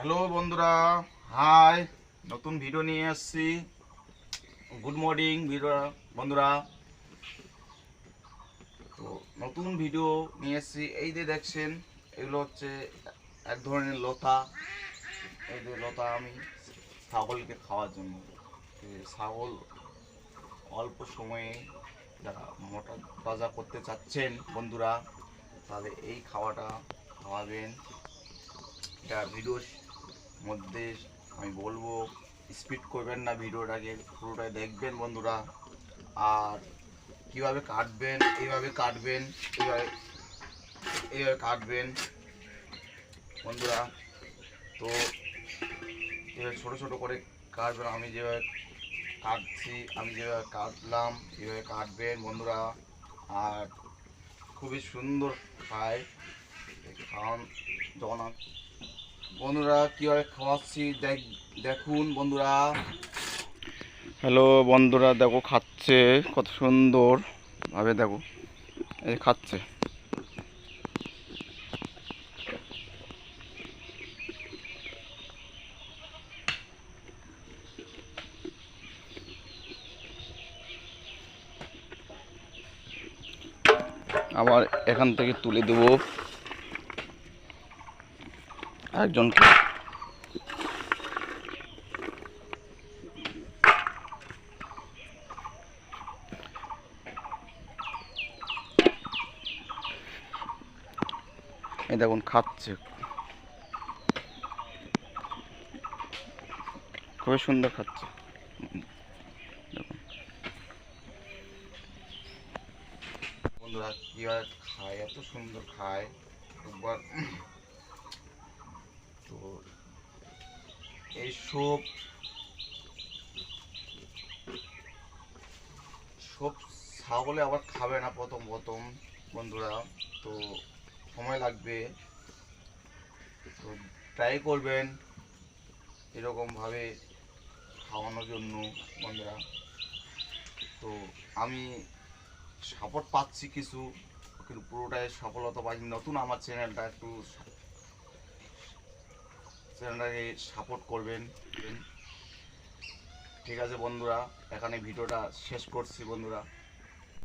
Hello বন্ধুরা, high, নতুন video নিয়ে এসেছি। গুড মর্নিং ভিডিও বন্ধুরা। তো নতুন ভিডিও নিয়ে এসেছি। এই যে দেখছেন, এগুলো হচ্ছে এক ধরনের লতা। এই যে লতা আমি ছাগলকে খাওয়ার জন্য। ছাগল অল্প সময়ে যারা মোটা তাজা করতে চাচ্ছেন, বন্ধুরা তাহলে এই খাওয়াটা খাওয়াবেন। এটা ভিডিওর মধ্যে আমি বলব স্পিড করবেন না ভিডিওটাকে, পুরোটাই দেখবেন বন্ধুরা। আর কীভাবে কাটবেন, এইভাবে কাটবেন, এইভাবে এইভাবে কাটবেন বন্ধুরা। তো এভাবে ছোটো ছোটো করে কাটবেন, আমি যেভাবে কাটছি, আমি যেভাবে কাটলাম, এভাবে কাটবেন বন্ধুরা। আর খুবই সুন্দর খায় খাওয়ান যখন বন্ধুরা কীভাবে খাওয়াচ্ছি, দেখ, দেখুন বন্ধুরা। হ্যালো বন্ধুরা, দেখো খাচ্ছে, কত সুন্দর। ভাবে দেখো, এই খাচ্ছে। আবার এখান থেকে তুলে দেব। একজনকে এই দেখুন খাচ্ছে। খুবই সুন্দর খাচ্ছে। বন্ধুরা কীভাবে খায়? এত সুন্দর খায়। একবার তো এই সব সব ছাগলে আবার খাবে না প্রথম প্রথম বন্ধুরা, তো সময় লাগবে। তো ট্রাই করবেন এরকমভাবে খাওয়ানোর জন্য বন্ধুরা। তো আমি সাপোর্ট পাচ্ছি কিছু, কিন্তু পুরোটাই সফলতা পাইনি। নতুন আমার চ্যানেলটা একটু চ্যানেলটাকে সাপোর্ট করবেন। ঠিক আছে বন্ধুরা এখানে ভিডিওটা শেষ করছি বন্ধুরা।